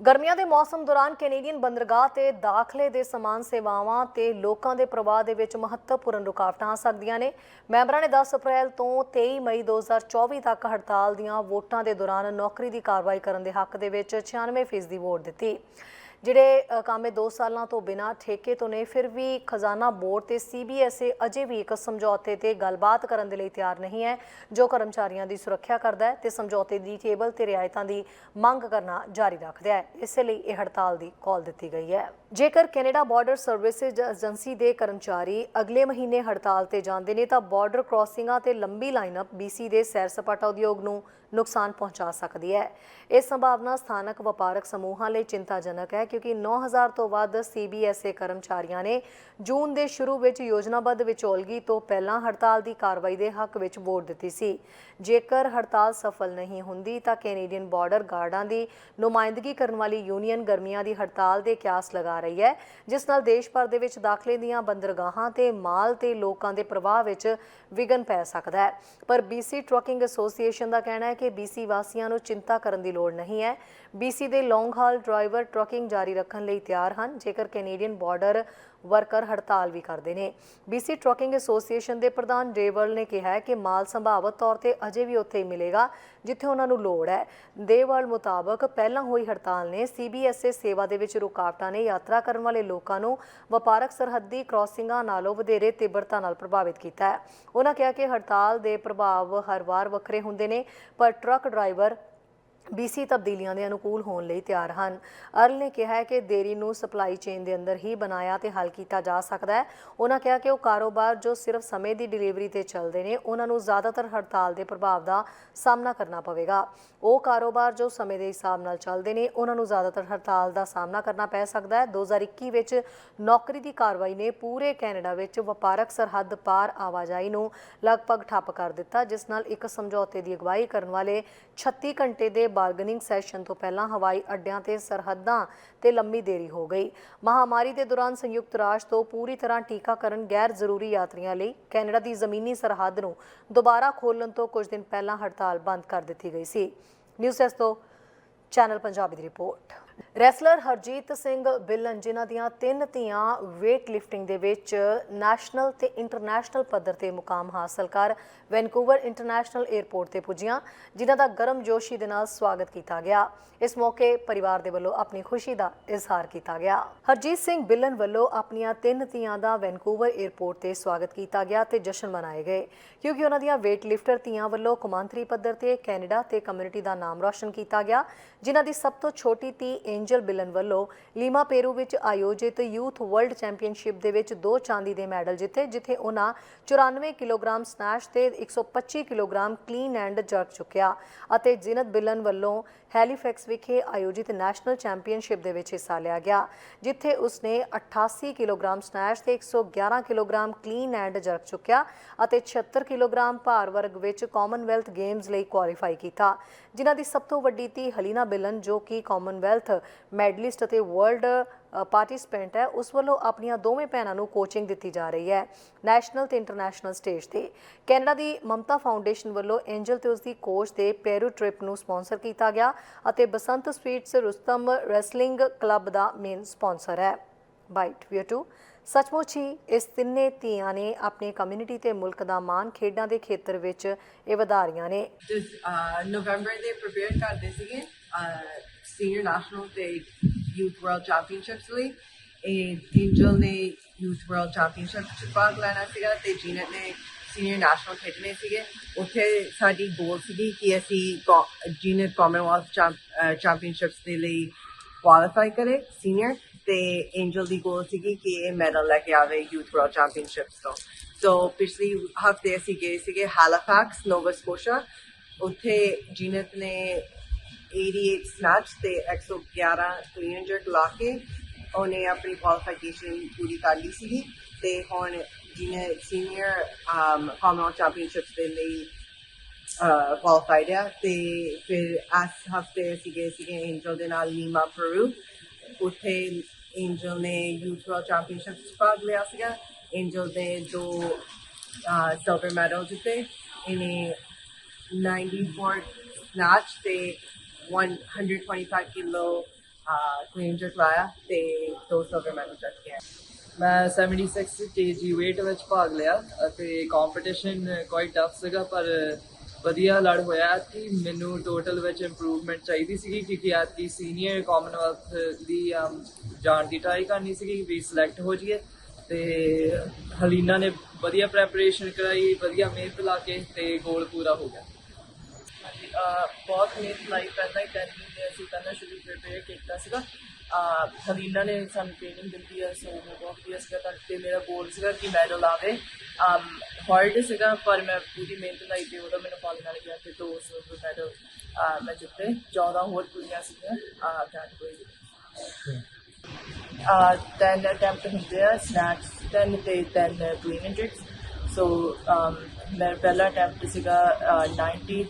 ਗਰਮੀਆਂ ਦੇ ਮੌਸਮ ਦੌਰਾਨ ਕੈਨੇਡੀਅਨ ਬੰਦਰਗਾਹ ਤੇ ਦਾਖਲੇ ਦੇ ਸਮਾਨ ਸੇਵਾਵਾਂ ਤੇ ਲੋਕਾਂ ਦੇ ਪ੍ਰਵਾਹ ਦੇ ਵਿੱਚ ਮਹੱਤਵਪੂਰਨ ਰੁਕਾਵਟਾਂ ਆ ਸਕਦੀਆਂ ਨੇ। ਮੈਂਬਰਾਂ ਨੇ 10 ਅਪ੍ਰੈਲ ਤੋਂ 23 ਮਈ 2024 ਤੱਕ ਹੜਤਾਲ ਦੀਆਂ ਵੋਟਾਂ ਦੇ ਦੌਰਾਨ ਨੌਕਰੀ ਦੀ ਕਾਰਵਾਈ ਕਰਨ ਦੇ ਹੱਕ ਦੇ ਵਿੱਚ 96% ਵੋਟ ਦਿੱਤੀ। ਜਿਹੜੇ ਕੰਮ ਕਾਮੇ 2 ਸਾਲਾਂ ਤੋਂ ਬਿਨਾਂ ਠੇਕੇ ਤੋਂ ਨੇ, ਫਿਰ ਵੀ ਖਜ਼ਾਨਾ ਬੋਰਡ ਤੇ ਸੀਬੀਐਸਏ ਅਜੇ ਵੀ ਇੱਕ ਸਮਝੌਤੇ ਤੇ ਗੱਲਬਾਤ ਕਰਨ ਦੇ ਲਈ ਤਿਆਰ ਨਹੀਂ ਹੈ, ਜੋ ਕਰਮਚਾਰੀਆਂ ਦੀ ਸੁਰੱਖਿਆ ਕਰਦਾ ਹੈ ਤੇ ਸਮਝੌਤੇ ਦੀ ਟੇਬਲ ਤੇ ਰਿਆਇਤਾਂ ਦੀ ਮੰਗ ਕਰਨਾ ਜਾਰੀ ਰੱਖਦਾ ਹੈ। ਇਸੇ ਲਈ ਇਹ ਹੜਤਾਲ ਦੀ ਕਾਲ ਦਿੱਤੀ ਗਈ ਹੈ। ਜੇਕਰ ਕੈਨੇਡਾ ਬਾਰਡਰ ਸਰਵਿਸਿਜ਼ ਏਜੰਸੀ ਦੇ ਕਰਮਚਾਰੀ ਅਗਲੇ ਮਹੀਨੇ ਹੜਤਾਲ ਤੇ ਜਾਂਦੇ ਨੇ, ਤਾਂ ਬਾਰਡਰ ਕ੍ਰਾਸਿੰਗਾਂ ਤੇ ਲੰਬੀ ਲਾਈਨਅਪ ਬੀਸੀ ਦੇ ਸੈਰ ਸਪਾਟਾ ਉਦਯੋਗ ਨੂੰ ਨੁਕਸਾਨ ਪਹੁੰਚਾ ਸਕਦੀ ਹੈ। ਇਹ ਸੰਭਾਵਨਾ ਸਥਾਨਕ ਵਪਾਰਕ ਸਮੂਹਾਂ ਲਈ ਚਿੰਤਾਜਨਕ ਹੈ ਕਿਉਂਕਿ 9000 ਤੋਂ ਵੱਧ ਸੀਬੀਐਸਏ ਕਰਮਚਾਰੀਆਂ ਨੇ ਜੂਨ ਦੇ ਸ਼ੁਰੂ ਵਿੱਚ ਯੋਜਨਾਬੱਧ ਵਿਚੋਲਗੀ ਤੋਂ ਪਹਿਲਾਂ ਹੜਤਾਲ ਦੀ ਕਾਰਵਾਈ ਦੇ ਹੱਕ ਵਿੱਚ ਵੋਟ ਦਿੱਤੀ ਸੀ। ਜੇਕਰ ਹੜਤਾਲ ਸਫਲ ਨਹੀਂ ਹੁੰਦੀ ਤਾਂ ਕੈਨੇਡੀਅਨ ਬਾਰਡਰ ਗਾਰਡਾਂ ਦੀ ਨੁਮਾਇੰਦਗੀ ਕਰਨ ਵਾਲੀ ਯੂਨੀਅਨ ਗਰਮੀਆਂ ਦੀ ਹੜਤਾਲ ਦੇ ਕਿਆਸ ਲਗਾ ਰਹੀ ਹੈ, ਜਿਸ ਨਾਲ ਦੇਸ਼ ਭਰ ਦੇ ਵਿੱਚ ਦਾਖਲੇ ਦੀਆਂ ਬੰਦਰਗਾਹਾਂ ਤੇ ਮਾਲ ਤੇ ਲੋਕਾਂ ਦੇ ਪ੍ਰਵਾਹ ਵਿੱਚ ਵਿਘਨ ਪੈ ਸਕਦਾ ਹੈ। ਪਰ BC ਟਰੱਕਿੰਗ ਐਸੋਸੀਏਸ਼ਨ ਦਾ ਕਹਿਣਾ ਹੈ ਕਿ BC ਵਾਸੀਆਂ ਨੂੰ ਚਿੰਤਾ ਕਰਨ ਦੀ ਲੋੜ ਨਹੀਂ ਹੈ। BC ਦੇ ਲੌਂਗ ਹਾਲ ਡਰਾਈਵਰ ਟਰੱਕਿੰਗ ਜਾਰੀ ਰੱਖਣ ਲਈ ਤਿਆਰ ਹਨ। ਜੇਕਰ ਕੈਨੇਡੀਅਨ ਬਾਰਡਰ ਵਰਕਰ ਹੜਤਾਲ ਵੀ ਕਰਦੇ ਨੇ। BC ਟਰੱਕਿੰਗ ਐਸੋਸੀਏਸ਼ਨ ਦੇ ਪ੍ਰਧਾਨ ਡੇਵਲ ਨੇ ਕਿਹਾ ਹੈ ਕਿ ਮਾਲ ਸੰਭਾਵਤ ਤੌਰ ਤੇ ਅਜੇ ਵੀ ਉੱਥੇ ਹੀ ਮਿਲੇਗਾ, ਜਿੱਥੇ ਉਹਨਾਂ ਨੂੰ ਲੋੜ ਹੈ। ਦੇਵਲ ਮੁਤਾਬਕ ਪਹਿਲਾਂ ਹੋਈ ਹੜਤਾਲ ਨੇ CBSA ਸੇਵਾ ਦੇ ਵਿੱਚ ਰੁਕਾਵਟਾਂ ਨੇ ਯਾਤਰਾ ਕਰਨ ਵਾਲੇ ਲੋਕਾਂ ਨੂੰ ਵਪਾਰਕ ਸਰਹੱਦੀ ਕ੍ਰਾਸਿੰਗਾਂ ਨਾਲੋਂ ਵਧੇਰੇ ਤੀਬਰਤਾ ਨਾਲ ਪ੍ਰਭਾਵਿਤ ਕੀਤਾ ਹੈ। ਉਹਨਾਂ ਕਿਹਾ ਕਿ ਹੜਤਾਲ ਦੇ ਪ੍ਰਭਾਵ ਹਰ ਵਾਰ ਵੱਖਰੇ ਹੁੰਦੇ ਨੇ, ਪਰ ਟਰੱਕ ਡਰਾਈਵਰ BC ਤਬਦੀਲੀਆਂ ਦੇ ਅਨੁਕੂਲ ਹੋਣ ਲਈ ਤਿਆਰ ਹਨ। ਅਰਲ ਨੇ ਕਿਹਾ ਹੈ ਕਿ ਦੇਰੀ ਨੂੰ ਸਪਲਾਈ ਚੇਨ ਦੇ ਅੰਦਰ ਹੀ ਬਣਾਇਆ ਤੇ ਹੱਲ ਕੀਤਾ ਜਾ ਸਕਦਾ ਹੈ। ਉਹਨਾਂ ਕਿਹਾ ਕਿ ਉਹ ਕਾਰੋਬਾਰ ਜੋ ਸਿਰਫ ਸਮੇਂ ਦੀ ਡਿਲੀਵਰੀ ਤੇ ਚੱਲਦੇ ਨੇ ਉਹਨਾਂ ਨੂੰ ਜ਼ਿਆਦਾਤਰ ਹੜਤਾਲ ਦੇ ਪ੍ਰਭਾਵ ਦਾ ਸਾਹਮਣਾ ਕਰਨਾ ਪਵੇਗਾ। ਉਹ ਕਾਰੋਬਾਰ ਜੋ ਸਮੇਂ ਦੇ ਹਿਸਾਬ ਨਾਲ ਚੱਲਦੇ ਨੇ ਉਹਨਾਂ ਨੂੰ ਜ਼ਿਆਦਾਤਰ ਹੜਤਾਲ ਦਾ ਸਾਹਮਣਾ ਕਰਨਾ ਪੈ ਸਕਦਾ ਹੈ। 2021 ਵਿੱਚ ਨੌਕਰੀ ਦੀ ਕਾਰਵਾਈ ਨੇ ਪੂਰੇ ਕੈਨੇਡਾ ਵਿੱਚ ਵਪਾਰਕ ਸਰਹੱਦ ਪਾਰ ਆਵਾਜਾਈ ਨੂੰ ਲਗਭਗ ਠੱਪ ਕਰ ਦਿੱਤਾ, ਜਿਸ ਨਾਲ ਇੱਕ ਸਮਝੌਤੇ ਦੀ ਅਗਵਾਈ ਕਰਨ ਵਾਲੇ 36 ਘੰਟੇ ਦੇ ਬਾਰਗਨਿੰਗ ਸੈਸ਼ਨ ਤੋਂ ਪਹਿਲਾਂ ਹਵਾਈ ਅੱਡਿਆਂ ਤੇ ਸਰਹੱਦਾਂ ਤੇ ਲੰਮੀ ਦੇਰੀ ਹੋ ਗਈ। ਮਹਾਮਾਰੀ ਦੇ ਦੌਰਾਨ ਸੰਯੁਕਤ ਰਾਸ਼ਟਰ ਤੋਂ ਪੂਰੀ ਤਰ੍ਹਾਂ ਟੀਕਾਕਰਨ ਗੈਰ ਜ਼ਰੂਰੀ ਯਾਤਰੀਆਂ ਲਈ ਕੈਨੇਡਾ ਦੀ ਜ਼ਮੀਨੀ ਸਰਹੱਦ ਨੂੰ ਦੁਬਾਰਾ ਖੋਲ੍ਹਣ ਤੋਂ ਕੁਝ ਦਿਨ ਪਹਿਲਾਂ ਹੜਤਾਲ ਬੰਦ ਕਰ ਦਿੱਤੀ ਗਈ ਸੀ। ਨਿਊਜ਼ ਡੈਸਕ ਤੋਂ ਚੈਨਲ ਪੰਜਾਬੀ ਦੀ ਰਿਪੋਰਟ। ਰੈਸਲਰ ਹਰਜੀਤ ਸਿੰਘ ਬਿੱਲਨ, ਜਿਨ੍ਹਾਂ ਦੀਆਂ ਤਿੰਨ ਧੀਆਂ weight lifting ਦੇ ਵਿੱਚ ਨੈਸ਼ਨਲ ਤੇ ਇੰਟਰਨੈਸ਼ਨਲ ਪੱਧਰ ਤੇ ਮੁਕਾਮ ਹਾਸਲ ਕਰ ਵੈਨਕੂਵਰ ਇੰਟਰਨੈਸ਼ਨਲ 에ਅਰਪੋਰਟ ਤੇ ਪੁੱਜੀਆਂ, ਜਿਨ੍ਹਾਂ ਦਾ ਗਰਮ ਦੇ ਨਾਲ ਸਵਾਗਤ ਕੀਤਾ ਗਿਆ। ਇਸ ਮੌਕੇ ਪਰਿਵਾਰ ਦੇ ਵੱਲੋਂ ਆਪਣੀ ਖੁਸ਼ੀ ਦਾ ਇਜ਼ਹਾਰ ਕੀਤਾ ਗਿਆ। ਹਰਜੀਤ ਸਿੰਘ ਬਿੱਲਨ ਵੱਲੋਂ ਆਪਣੀਆਂ ਤਿੰਨ ਧੀਆਂ ਦਾ ਵੈਨਕੂਵਰ 에ਅਰਪੋਰਟ ਤੇ ਸਵਾਗਤ ਕੀਤਾ ਗਿਆ ਤੇ ਜਸ਼ਨ ਮਨਾਏ ਗਏ, ਕਿਉਂਕਿ ਉਹਨਾਂ ਦੀਆਂ weight lifter ਧੀਆਂ ਵੱਲੋਂ ਕੌਮਾਂਤਰੀ ਪੱਧਰ ਤੇ ਕੈਨੇਡਾ ਤੇ ਕਮਿਊਨਿਟੀ ਦਾ ਨਾਮ ਰੌਸ਼ਨ ਕੀਤਾ ਗਿਆ, ਜਿਨ੍ਹਾਂ ਦੀ ਸਭ ਤੋਂ ਛੋਟੀ ਧੀ ਐਂਜਲ ਬਿਲਨ ਵੱਲੋਂ ਲੀਮਾ ਪੇਰੂ ਵਿੱਚ ਆਯੋਜਿਤ ਯੂਥ ਵਰਲਡ ਚੈਂਪੀਅਨਸ਼ਿਪ ਦੇ ਵਿੱਚ ਦੋ ਚਾਂਦੀ ਦੇ ਮੈਡਲ ਜਿੱਤੇ, ਜਿੱਥੇ ਉਹਨਾਂ 94 ਕਿਲੋਗ੍ਰਾਮ ਸਨੈਚ ਤੇ 125 ਕਿਲੋਗ੍ਰਾਮ ਕਲੀਨ ਐਂਡ ਜਰਕ ਚੁੱਕਿਆ ਅਤੇ ਜਿਨਤ ਬਿਲਨ ਵੱਲੋਂ ਹੈਲੀਫੈਕਸ ਵਿਖੇ ਆਯੋਜਿਤ ਨੈਸ਼ਨਲ ਚੈਂਪੀਅਨਸ਼ਿਪ ਦੇ ਵਿੱਚ ਹਿੱਸਾ ਲਿਆ ਗਿਆ, ਜਿੱਥੇ ਉਸਨੇ 88 ਕਿਲੋਗ੍ਰਾਮ ਸਨੈਚ ਤੇ 111 ਕਿਲੋਗ੍ਰਾਮ ਕਲੀਨ ਐਂਡ ਜਰਕ ਚੁੱਕਿਆ ਅਤੇ 76 ਕਿਲੋਗ੍ਰਾਮ ਭਾਰ ਵਰਗ ਵਿੱਚ ਕਾਮਨਵੈਲਥ ਗੇਮਸ ਲਈ ਕੁਆਲੀਫਾਈ ਕੀਤਾ। ਜਿਨ੍ਹਾਂ ਦੀ ਸਭ ਤੋਂ ਵੱਡੀ ਧੀ ਹਲੀਨਾ ਬਿਲਨ, ਜੋ ਕਿ ਕਾਮਨਵੈਲਥ ਮੈਡਲਿਸਟ ਅਤੇ ਵਰਲਡ ਪਾਰਟਿਸਪੈਂਟ ਹੈ, ਉਸ ਵੱਲੋਂ ਆਪਣੀਆਂ ਦੋਵੇਂ ਭੈਣਾਂ ਨੂੰ ਕੋਚਿੰਗ ਦਿੱਤੀ ਜਾ ਰਹੀ ਹੈ ਨੈਸ਼ਨਲ ਤੇ ਇੰਟਰਨੈਸ਼ਨਲ ਸਟੇਜ ਤੇ। ਕੈਨੇਡਾ ਦੀ ਮਮਤਾ ਫਾਊਂਡੇਸ਼ਨ ਵੱਲੋਂ ਐਂਜਲ ਤੇ ਉਸ ਦੀ ਕੋਚ ਦੇ ਪੈਰੂ ਟ੍ਰਿਪ ਨੂੰ ਸਪਾਂਸਰ ਕੀਤਾ ਗਿਆ ਅਤੇ Basant sweets Rustam wrestling club ਦਾ ਮੇਨ ਸਪਾਂਸਰ ਹੈ। ਬਾਈਟ ਵੀਅਰ ਟੂ ਸੱਚਮੁੱਚ ਹੀ ਇਸ ਤਿੰਨੇ ਧੀਆਂ ਨੇ ਆਪਣੀ ਕਮਿਊਨਿਟੀ ਤੇ ਮੁਲਕ ਦਾ ਮਾਣ ਖੇਡਾਂ ਦੇ ਖੇਤਰ ਵਿੱਚ ਇਹ ਵਧਾ ਰਹੀਆਂ ਨੇ ਨਵੰਬਰ ਦੇ ਪ੍ਰਿਪੇਅਰ ਕਰਦੇ ਸੀਗੇ ਸੀਨੀਅਰ ਨੈਸ਼ਨਲ ਤੇ ਯੂਥ ਵਰਲਡ ਚੈਂਪੀਅਨਸ਼ਿਪਸ ਲਈ ਇਹ ਐਂਜਲ ਨੇ ਯੂਥ ਵਰਲਡ ਚੈਂਪੀਅਨਸ਼ਿਪ ਚ ਭਾਗ ਲੈਣਾ ਸੀਗਾ ਤੇ ਜੀਨਤ ਨੇ ਸੀਨੀਅਰ ਨੈਸ਼ਨਲ ਖੇਡਣੇ ਸੀਗੇ ਉੱਥੇ ਸਾਡੀ ਗੋਲ ਸੀਗੀ ਕਿ ਅਸੀਂ ਜੀਨਤ ਕਾਮਨਵੈਲਥ ਚੈਂਪੀਅਨਸ਼ਿਪਸ ਦੇ ਲਈ ਕੁਆਲੀਫਾਈ ਕਰੇ ਸੀਨੀਅਰ ਤੇ ਐਂਜਲ ਦੀ ਗੋਲ ਸੀਗੀ ਕਿ ਇਹ ਮੈਡਲ ਲੈ ਕੇ ਆਵੇ ਯੂਥ ਵਰਲਡ ਚੈਂਪੀਅਨਸ਼ਿਪਸ ਤੋਂ ਸੋ ਪਿਛਲੀ ਹਫ਼ਤੇ ਅਸੀਂ ਗਏ ਸੀਗੇ ਹੈਲੀਫੈਕਸ ਨੋਵਾ ਸਕੋਸ਼ਾ ਉੱਥੇ ਜੀਨਤ ਨੇ 88 ਸਨੈਚ ਤੇ 111 ਕਲੀਨ ਜਰਕ ਲਾ ਕੇ ਉਹਨੇ ਆਪਣੀ ਕੁਆਲੀਫਿਕੇਸ਼ਨ ਪੂਰੀ ਕਰ ਲਈ ਸੀਗੀ ਤੇ ਹੁਣ ਜਿਹਨੇ ਸੀਨੀਅਰ ਕਾਮਨਵੈਲਥ ਚੈਂਪੀਅਨਸ਼ਿਪਸ ਦੇ ਲਈ ਕੁਆਲੀਫਾਈਡ ਹੈ ਤੇ ਫਿਰ ਇਸ ਹਫ਼ਤੇ ਅਸੀਂ ਗਏ ਸੀਗੇ ਐਂਜਲ ਦੇ ਨਾਲ ਲੀਮਾ ਪਰੂ ਉੱਥੇ ਐਂਜਲ ਨੇ ਯੂਥ ਵਰਲਡ ਚੈਂਪੀਅਨਸ਼ਿਪ ਚ ਭਾਗ ਲਿਆ ਸੀਗਾ। ਐਂਜਲ ਦੇ ਦੋ ਸਿਲਵਰ ਮੈਡਲ ਜਿੱਤੇ। ਇਹਨੇ 94 snatch ਤੇ 125 ਕਿਲੋ ਕਲੀਨ ਜੈਟ ਤੇ ਦੋ ਸਿਲਵਰ ਮੈਡਲ ਜਿੱਤ ਕੇ ਆਏ ਮੈਂ 76 kg weight ਵਿੱਚ ਭਾਗ ਲਿਆ ਅਤੇ ਕੰਪੀਟੀਸ਼ਨ ਕੁਆਇਟ ਟਫ ਸੀਗਾ ਪਰ ਵਧੀਆ ਲੜ ਹੋਇਆ ਕਿ ਮੈਨੂੰ ਟੋਟਲ ਵਿੱਚ ਇੰਪਰੂਵਮੈਂਟ ਚਾਹੀਦੀ ਸੀਗੀ ਕਿਉਂਕਿ ਐਤਕੀ ਸੀਨੀਅਰ ਕਾਮਨਵੈਲਥ ਦੀ ਅਮ, ਜਾਣ ਦੀ ਟਰਾਈ ਕਰਨੀ ਸੀਗੀ ਵੀ ਸਿਲੈਕਟ ਹੋ ਜਾਈਏ। ਤੇ ਹਲੀਨਾ ਨੇ ਵਧੀਆ ਪ੍ਰੈਪਰੇਸ਼ਨ ਕਰਾਈ ਵਧੀਆ ਮਿਹਨਤ ਲਾ ਕੇ ਤੇ ਗੋਲ ਪੂਰਾ ਹੋ ਗਿਆ। ਬਹੁਤ ਮਿਹਨਤ ਲਾਈ ਪਹਿਲਾਂ ਹੀ ਤਿੰਨ ਮਹੀਨੇ ਅਸੀਂ ਪਹਿਲਾਂ ਸ਼ੁਰੂ ਪ੍ਰਪੇਅਰ ਕੀਤਾ ਸੀਗਾ। ਅਹ ਨੇ ਸਾਨੂੰ ਟ੍ਰੇਨਿੰਗ ਦਿੱਤੀ ਹੈ ਸੋ ਮੈਂ ਬਹੁਤ ਵਧੀਆ ਸੀਗਾ। ਤਾਂ ਤੇ ਮੇਰਾ ਗੋਲ ਸੀਗਾ ਕਿ ਮੈਡਲ ਆਵੇ। ਹਾਰਡ ਸੀਗਾ ਪਰ ਮੈਂ ਪੂਰੀ ਮਿਹਨਤ ਲਾਈ ਤੇ ਉਹਦਾ ਮੈਨੂੰ ਫਲ ਨਾਲ ਗਿਆ ਤੇ ਦੋ ਸਿਲਵਰ ਮੈਡਲ ਮੈਂ ਜਿੱਤੇ। 14 ਹੋਰ ਕੁੜੀਆਂ ਸੀਗੀਆਂ। ਅਹ ਕੈਟਾਗਰੀ uh, 10 attempt ਹੁੰਦੇ ਆ ਸਨੈਕਸ 10 ਤੇ 10 clean and ਸੋ um, ਮੇਰਾ ਪਹਿਲਾ ਅਟੈਂਪਟ ਸੀਗਾ uh, 90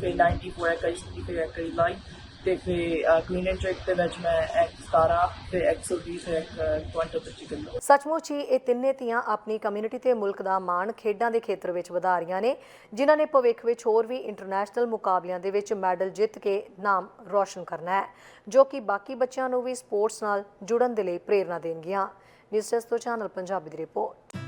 ਫਿਰ 94 ਕਰੀ ਫਿਰ ਇੱਕ ਲਾਈ ਤੇ ਫਿਰ ਕਲੀਨ ਐਂਡ jerk ਦੇ ਵਿੱਚ ਮੈਂ ਇੱਕ 17 ਫਿਰ 120 ਫਿਰ ਇੱਕ ਕੁਆਂਟਲ 25 ਕਿਲੋ। ਸੱਚਮੁੱਚ ਹੀ ਇਹ ਤਿੰਨੇ ਧੀਆਂ ਆਪਣੀ ਕਮਿਊਨਿਟੀ ਤੇ ਮੁਲਕ ਦਾ ਮਾਣ ਖੇਡਾਂ ਦੇ ਖੇਤਰ ਵਿੱਚ ਵਧਾ ਰਹੀਆਂ ਨੇ, ਜਿਨ੍ਹਾਂ ਨੇ ਭਵਿੱਖ ਵਿੱਚ ਹੋਰ ਵੀ ਇੰਟਰਨੈਸ਼ਨਲ ਮੁਕਾਬਲਿਆਂ ਦੇ ਵਿੱਚ ਮੈਡਲ ਜਿੱਤ ਕੇ ਨਾਮ ਰੌਸ਼ਨ ਕਰਨਾ ਹੈ, ਜੋ ਕਿ ਬਾਕੀ ਬੱਚਿਆਂ ਨੂੰ ਵੀ ਸਪੋਰਟਸ ਨਾਲ ਜੁੜਨ ਦੇ ਲਈ ਪ੍ਰੇਰਣਾ ਦੇਣਗੀਆਂ। ਨਿਊਜ਼ ਡੈਸਕ ਤੋਂ ਚੈਨਲ ਪੰਜਾਬੀ ਦੀ ਰਿਪੋਰਟ।